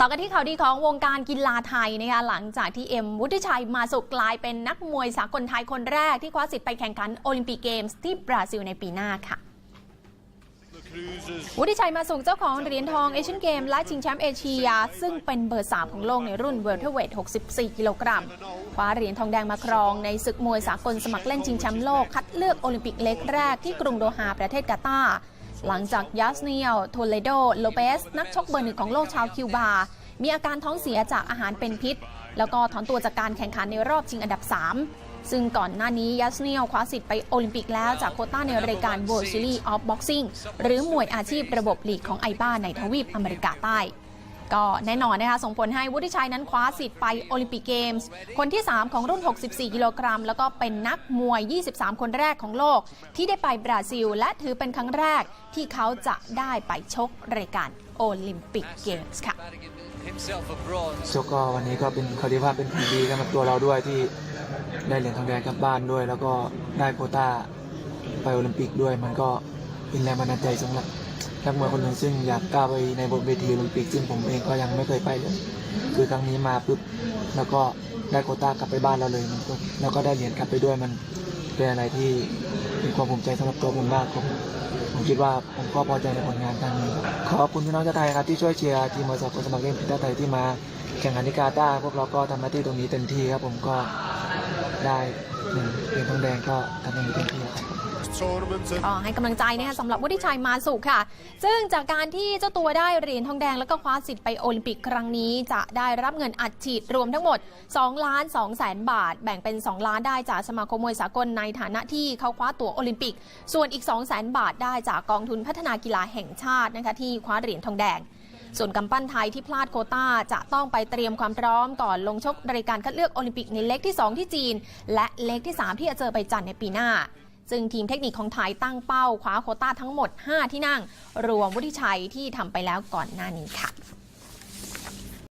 ต่อกันที่ข่าวดีของวงการกีฬาไทยนะคะหลังจากที่เอ็มวุฒิชัยมาสุกกลายเป็นนักมวยสากลไทยคนแรกที่คว้าสิทธิ์ไปแข่งขันโอลิมปิกเกมส์ที่บราซิลในปีหน้าค่ะ วุฒิชัยมาสุกเจ้าของเหรียญทองเอเชียนเกมและชิงแชมป์เอเชีย ซึ่งเป็นเบอร์ 3 ของโลกในรุ่นเวลเทเวท 64 กิโลกรัมคว้าเหรียญทองแดงมาครองในศึกมวยสากลสมัครเล่นชิงแชมป์โลกคัดเลือกโอลิมปิกเล็กแรกที่กรุงโดฮาประเทศกาตาร์ หลังจากยัสเนียลโทเลโด โลเปส นักชกเบอร์หนึ่งของโลกชาวคิวบา มีอาการท้องเสียจากอาหารเป็นพิษ แล้วก็ถอนตัวจากการแข่งขันในรอบชิงอันดับ 3 ซึ่งก่อนหน้านี้ยัสเนียลคว้าสิทธิ์ไปโอลิมปิกแล้วจากโคต้าในรายการ World Series of Boxing หรือมวยอาชีพระบบลีกของไอบ้าในทวีปอเมริกาใต้ ก็แน่นอนนะคะส่งผลให้วุฒิชัยนั้นคว้าสิทธิ์ไปโอลิมปิกเกมส์ คนที่ 3 ของรุ่น 64 กิโลกรัม แล้วก็เป็นนักมวย 23 คนแรกของโลก ที่ได้ไปบราซิล และถือเป็นครั้งแรกที่เขาจะได้ไปชกรายการโอลิมปิกเกมส์ค่ะชกก็วันนี้ก็เป็นเขาเรียกว่าเป็นผลดีสำหรับตัวเราด้วยที่ได้เหรียญทองแดงกลับบ้านด้วย แล้วก็ได้โคต้าไปโอลิมปิกด้วย มันก็เป็นแรงบันดาลใจสำหรับ นักมวยคนหนึ่งซึ่งอยากก้าวไปในบนเวทีโอลิมปิกซึ่งผมเองก็ยังไม่เคยไปเลยคือครั้งนี้มาปุ๊บแล้วก็ได้โคต้ากลับไปบ้านเราเลยมันก็แล้วก็ได้เหรียญกลับไปด้วยมันเป็นอะไรที่เป็นความภูมิใจสำหรับตัวผมมากผมผมคิดว่าผมก็พอใจในผลงานครั้งนี้ขอบคุณพี่น้องชาวไทยครับที่ช่วยเชียร์ทีมมวยสากลสมัครเล่นพิตาติไทยที่มา แข่งขันที่กาตาพวกเราก็ทำหน้าที่ตรงนี้เต็มที่ครับผมก็ได้หนึ่งเหรียญทองแดงก็ทำตรงนี้เต็มที่ครับก็ให้กำลังใจนะคะสำหรับวุฒิชัยมาสุขค่ะ ซึ่งจากการที่เจ้าตัวได้เหรียญทองแดงแล้วก็คว้าสิทธิ์ไปโอลิมปิกครั้งนี้ จะได้รับเงินอัดฉีดรวมทั้งหมด2ล้าน2แสนบาท แบ่งเป็น 2 ล้านได้จากสมาคมมวยสากลในฐานะที่เขาคว้าตั๋วโอลิมปิก ส่วนอีก2แสนบาทได้จากกองทุนพัฒนากีฬาแห่งชาตินะคะที่คว้าเหรียญทองแดง ส่วนกำปั้นไทยที่พลาดโคต้าจะต้องไปเตรียมความพร้อมก่อนลงชกรายการคัดเลือกโอลิมปิกในเล็กที่ 2 ที่จีน และเล็กที่ 3 ที่จะเจอไปจันในปีหน้าซึ่งทีมเทคนิคของไทยตั้งเป้าคว้าโคต้าทั้งหมด 5 ที่นั่ง รวมวุฒิชัยที่ทำไปแล้วก่อนหน้านี้ค่ะ